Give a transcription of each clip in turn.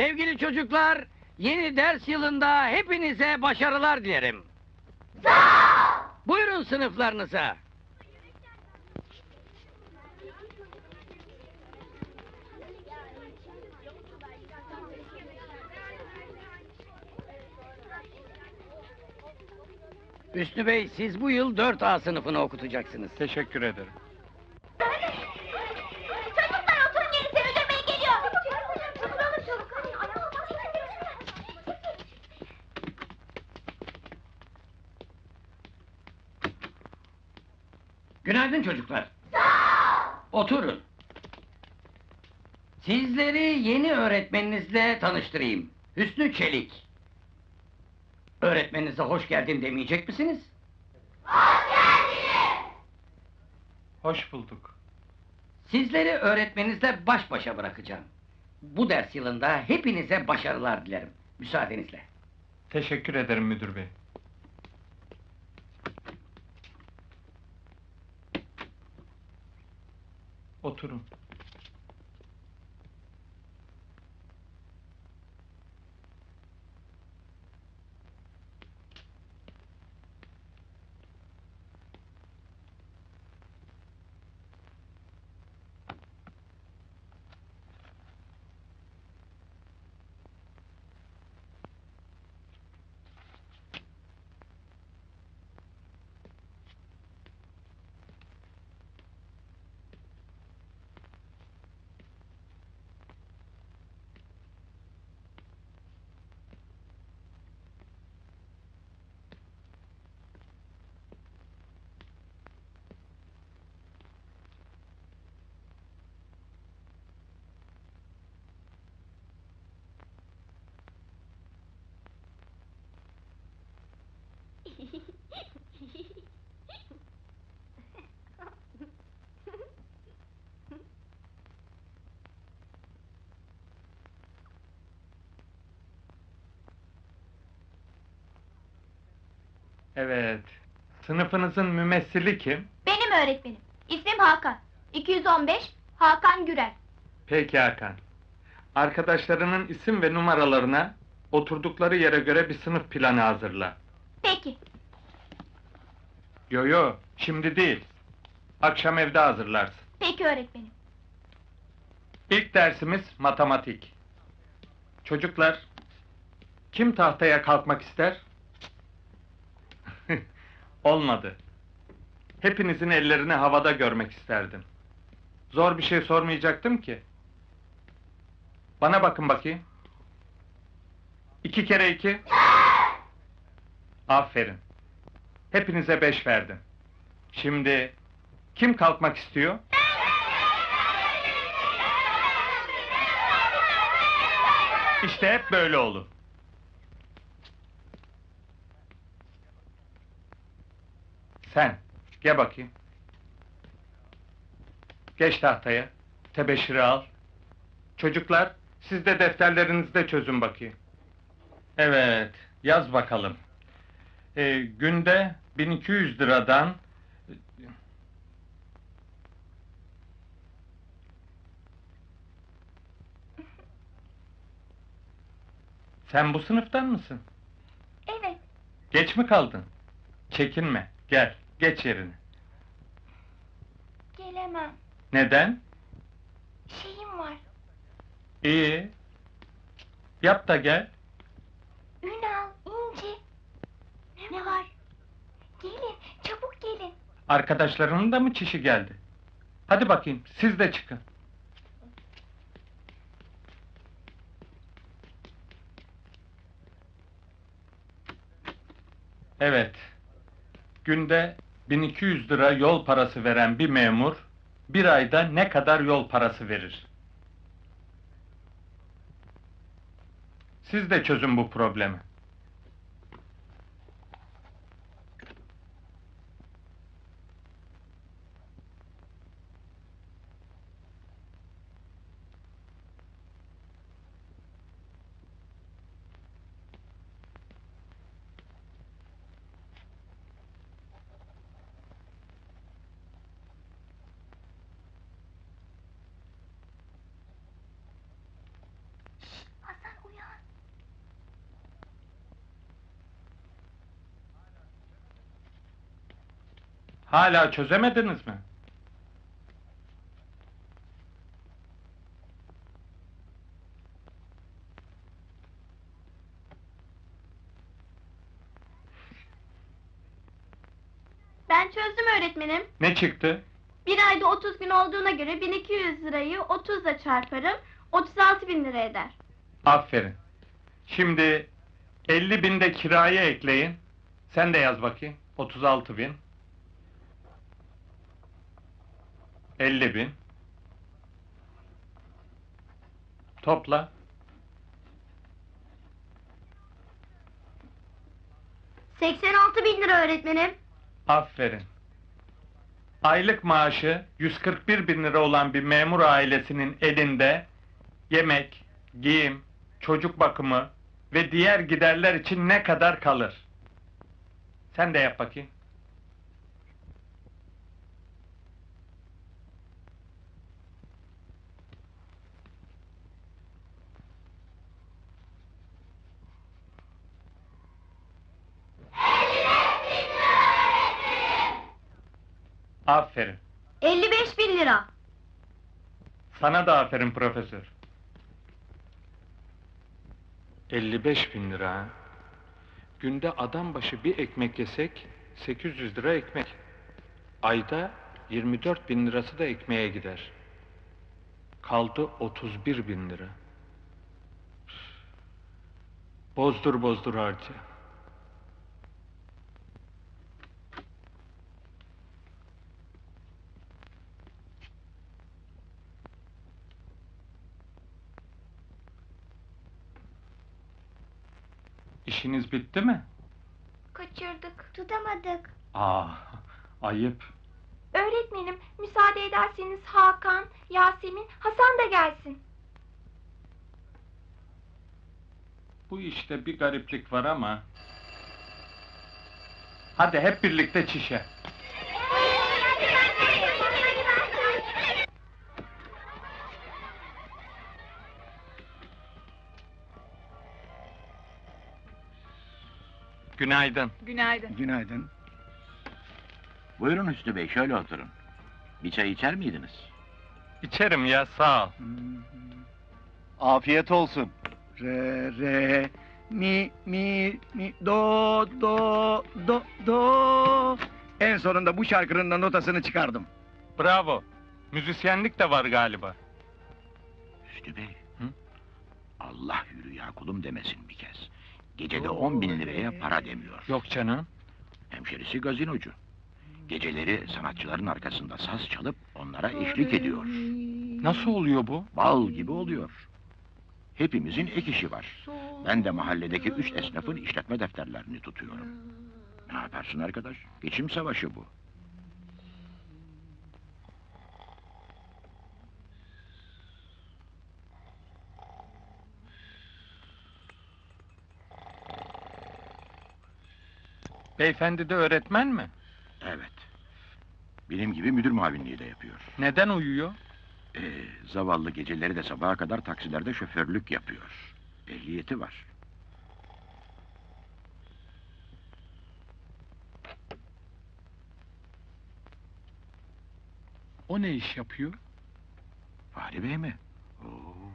Sevgili çocuklar, yeni ders yılında hepinize başarılar dilerim. Buyurun sınıflarınıza. Hüsnü Bey, siz bu yıl 4A sınıfını okutacaksınız. Teşekkür ederim. Çocuklar oturun yerinize müdür bey geliyor. Oturalım çabuk hadi ayağıma Günaydın çocuklar. Oturun. Sizleri yeni öğretmeninizle tanıştırayım. Hüsnü Çelik. Öğretmeninize hoş geldin demeyecek misiniz? Hoş bulduk. Sizleri öğretmeninizle baş başa bırakacağım. Bu ders yılında hepinize başarılar dilerim. Müsaadenizle. Teşekkür ederim müdür bey. Oturun. Evet. Sınıfınızın mümessili kim? Benim öğretmenim. İsmim Hakan. 215 Hakan Gürel. Peki Hakan. Arkadaşlarının isim ve numaralarına oturdukları yere göre bir sınıf planı hazırla. Peki. Yo yo, şimdi değil. Akşam evde hazırlarsın. Peki öğretmenim. İlk dersimiz matematik. Çocuklar, kim tahtaya kalkmak ister? Olmadı. Hepinizin ellerini havada görmek isterdim. Zor bir şey sormayacaktım ki. Bana bakın bakayım. İki kere iki. Aferin. Hepinize beş verdim. Şimdi kim kalkmak istiyor? İşte hep böyle olur. Sen, gel bakayım. Geç tahtaya, tebeşiri al. Çocuklar, siz de defterlerinizde çözün bakayım. Evet, yaz bakalım. Ee, günde 1200 liradan... Sen bu sınıftan mısın? Evet. Geç mi kaldın? Çekinme, gel, geç yerine. Gelemem. Neden? Şeyim var. İyi. Yap da gel. Ünal, İnci. Ne, var? Gelin, çabuk gelin. Arkadaşlarının da mı çişi geldi? Hadi bakayım, siz de çıkın. Evet. Günde 1200 lira yol parası veren bir memur, bir ayda ne kadar yol parası verir? Siz de çözün bu problemi. Hasan Hala çözemediniz mi? Ben çözdüm öğretmenim. Ne çıktı? Bir ayda 30 gün olduğuna göre 1200 lirayı 30 ile çarparım. 36 bin lira eder. Aferin. Şimdi 50 bin de kiraya ekleyin. Sen de yaz bakayım. 36 bin. 50 bin. Topla. Cık, 86 bin lira öğretmenim. Aferin. Aylık maaşı 141 bin lira olan bir memur ailesinin elinde yemek, giyim, çocuk bakımı ve diğer giderler için ne kadar kalır? Sen de yap bakayım. Aferin. 55 bin lira. Sana da aferin profesör. 55 bin lira. ha? Günde adam başı bir ekmek yesek 800 lira ekmek. Ayda 24 bin lirası da ekmeğe gider. Kaldı 31 bin lira. Bozdur bozdur harca. İşiniz bitti mi? Kaçırdık. Tutamadık. Aa, ayıp. Öğretmenim müsaade ederseniz Hakan, Yasemin, Hasan da gelsin. Bu işte bir gariplik var ama... Hadi hep birlikte çişe. Günaydın. Günaydın. Günaydın. Buyurun Hüsnü Bey, şöyle oturun. Bir çay içer miydiniz? İçerim ya, sağ ol. Afiyet olsun. Re, re, mi, mi, mi, do, do, do, do. En sonunda bu şarkının da notasını çıkardım. Bravo. Müzisyenlik de var galiba. Hüsnü Bey. Hı? Allah yürü ya kulum demesin bir kez. Gecede on bin liraya para demiyor. Yok canım. Hemşerisi gazinocu. Geceleri sanatçıların arkasında saz çalıp onlara eşlik ediyor. Nasıl oluyor bu? Bal gibi oluyor. Hepimizin ek işi var. Ben de mahalledeki üç esnafın işletme defterlerini tutuyorum. Ne yaparsın arkadaş? Geçim savaşı bu. Beyefendi de öğretmen mi? Evet. Benim gibi müdür muavinliği de yapıyor. Neden uyuyor? Ee, zavallı geceleri de sabaha kadar taksilerde şoförlük yapıyor. Ehliyeti var. O ne iş yapıyor? Fahri Bey mi? Oo,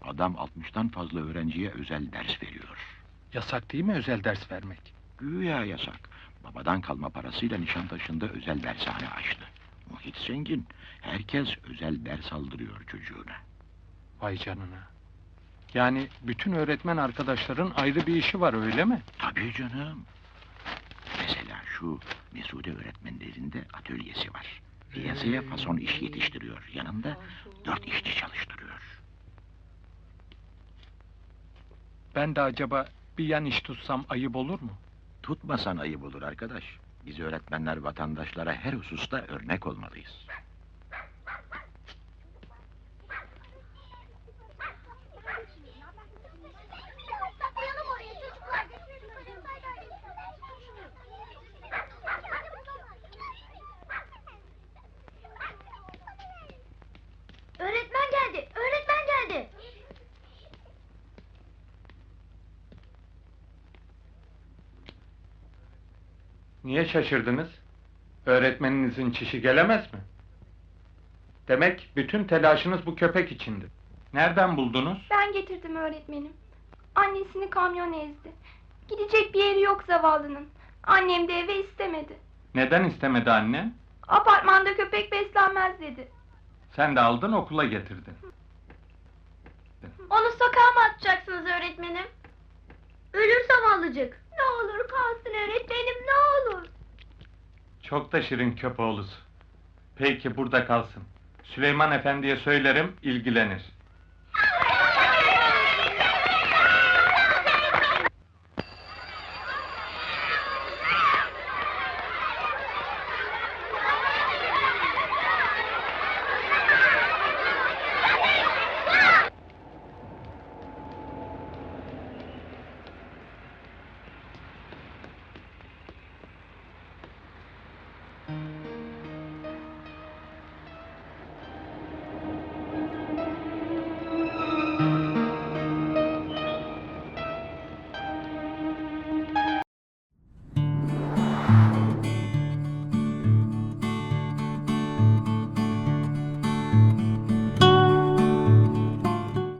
adam 60'tan fazla öğrenciye özel ders veriyor. Yasak değil mi özel ders vermek? Güya yasak. Babadan kalma parasıyla Nişantaşı'nda özel dershane açtı. Muhit zengin. Herkes özel ders aldırıyor çocuğuna. Vay canına. Yani bütün öğretmen arkadaşların ayrı bir işi var öyle mi? Tabii canım. Mesela şu Mesude öğretmenlerinde atölyesi var. Piyasaya fason iş yetiştiriyor. Yanında dört işçi çalıştırıyor. Ben de acaba bir yan iş tutsam ayıp olur mu? Tutmasan ayıp olur arkadaş. Biz öğretmenler vatandaşlara her hususta örnek olmalıyız. Niye şaşırdınız? Öğretmeninizin çişi gelemez mi? Demek bütün telaşınız bu köpek içindi. Nereden buldunuz? Ben getirdim öğretmenim. Annesini kamyon ezdi. Gidecek bir yeri yok zavallının. Annem de eve istemedi. Neden istemedi annen? Apartmanda köpek beslenmez dedi. Sen de aldın okula getirdin. Onu sokağa mı atacaksınız öğretmenim? Ölür zavallıcık. Ne olur kalsın öğretmenim ne olur. Çok da şirin köpoğlusu. Peki burada kalsın. Süleyman Efendi'ye söylerim, ilgilenir.